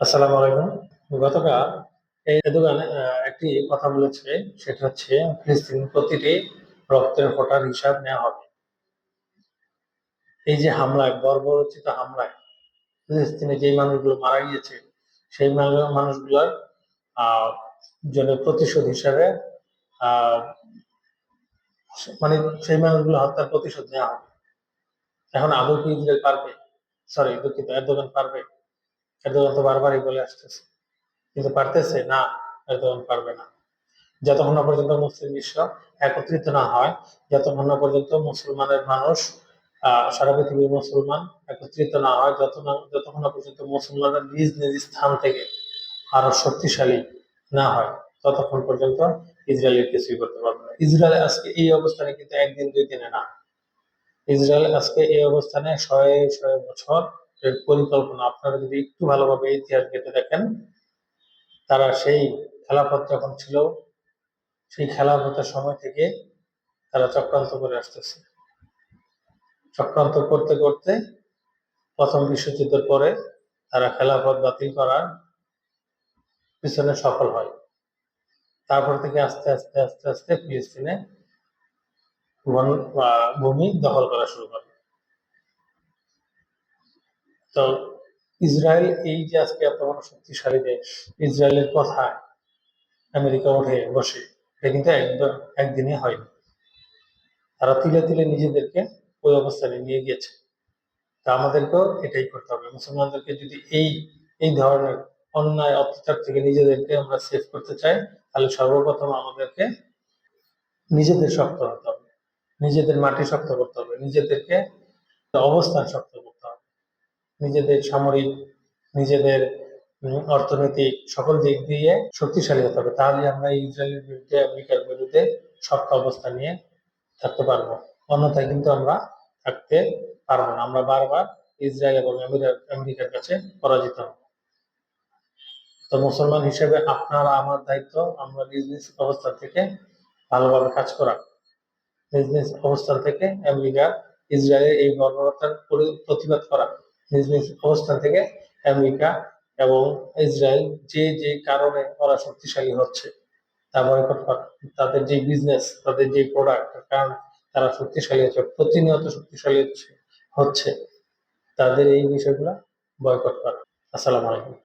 আসসালামু আলাইকুম। গতকাল এই দোকানে একটি কথা বলেছে, সেটা হচ্ছে ফিলিস্তিন প্রতিটি রক্তের ফোটার হিসাব নেওয়া হবে। এই যে হামলায়, বর্বরচিত হামলায় ফিলিস্তিনে যে মানুষগুলো মারা গিয়েছে, সেই মানুষগুলোর জন্য প্রতিশোধ হিসাবে মানে সেই মানুষগুলো হত্যার প্রতিশোধ নেওয়া হবে। এখন আদৌ কি পারবে? সরি দুঃখিত, এরদোগান পারবে? এরদোগান তো বারবারই বলে আসতেছে। কিন্তু পারতেছে, না এরদোগান পারবে না। যতক্ষণ না পর্যন্ত মুসলিম বিশ্ব একত্রিত না হয়, যতক্ষণ না পর্যন্ত মুসলমানের মানুষ সারা পৃথিবীর মুসলমান একত্রিত না হয়, যত যতক্ষণ না পর্যন্ত মুসলমানরা নিজ নিজ স্থান থেকে আরও শক্তিশালী না হয়, ততক্ষণ পর্যন্ত ইসরায়েলের কিছুই করতে পারবে না। ইসরায়েল আজকে এই অবস্থানে কিন্তু একদিন দুই দিনে না। ইসরায়েল আজকে এই অবস্থানে শয়ে শয়ে বছর পরিকল্পনা, আপনারা যদি একটু ভালোভাবে ইতিহাস ঘেটে দেখেন, তারা সেই খেলাফত যখন ছিল, সেই খেলাফতের সময় থেকে তারা চক্রান্ত করে আসতেছে। চক্রান্ত করতে করতে প্রথম বিশ্বযুদ্ধের পরে তারা খেলাফত বাতিল করার পিছনে সফল হয়। তারপর থেকে আস্তে আস্তে আস্তে আস্তে ফিলিস্তিনে ভূমি দখল করা শুরু করে। তো ইসরায়েল এই যে আজকে এত বড় শক্তিশালী দেশ, ইসরায়েলের কথা আমেরিকা উঠে বসে, এটা কিন্তু একদম একদিনে হয়নি। তারা তিলে তিলে নিজেদেরকে ওই অবস্থানে নিয়ে গিয়েছে। তা আমাদেরকেও এটাই করতে হবে। মুসলমানদেরকে যদি এই এই ধরনের অন্যায় অত্যাচার থেকে নিজেদেরকে আমরা সেভ করতে চাই, তাহলে সর্বপ্রথম আমাদেরকে নিজেদের শক্ত হতে হবে। নিজেদের মাটি শক্ত করতে হবে। নিজেদেরকে অবস্থান শক্ত করতে নিজেদের সামরিক, নিজেদের অর্থনৈতিক সকল দিক দিয়ে শক্তিশালী হতে হবে। তাহলে আমরা ইসরায়েলের বিরুদ্ধে, আমেরিকার বিরুদ্ধে শক্ত অবস্থা নিয়ে থাকতে পারব। অন্যথায় কিন্তু আমরা থাকতে পারব না। আমরা বারবার ইসরায়েল এবং আমেরিকার কাছে পরাজিত হব। তো মুসলমান হিসেবে আপনার আমার দায়িত্ব, আমরা নিজ নিজ অবস্থান থেকে ভালোভাবে কাজ করা। নিজ নিজ অবস্থান থেকে আমেরিকা, ইসরায়েলের এই বর্বরতার প্রতিবাদ করা। নিজ নিজ অবস্থান থেকে আমেরিকা এবং ইসরায়েল যে যে কারণে ওরা শক্তিশালী হচ্ছে তা বয়কট করা তাদের যে বিজনেস তাদের যে প্রোডাক্ট কারণ তারা শক্তিশালী হচ্ছে, প্রতিনিয়ত শক্তিশালী হচ্ছে হচ্ছে। তাদের এই বিষয়গুলো বয়কট করা। আসসালামু আলাইকুম।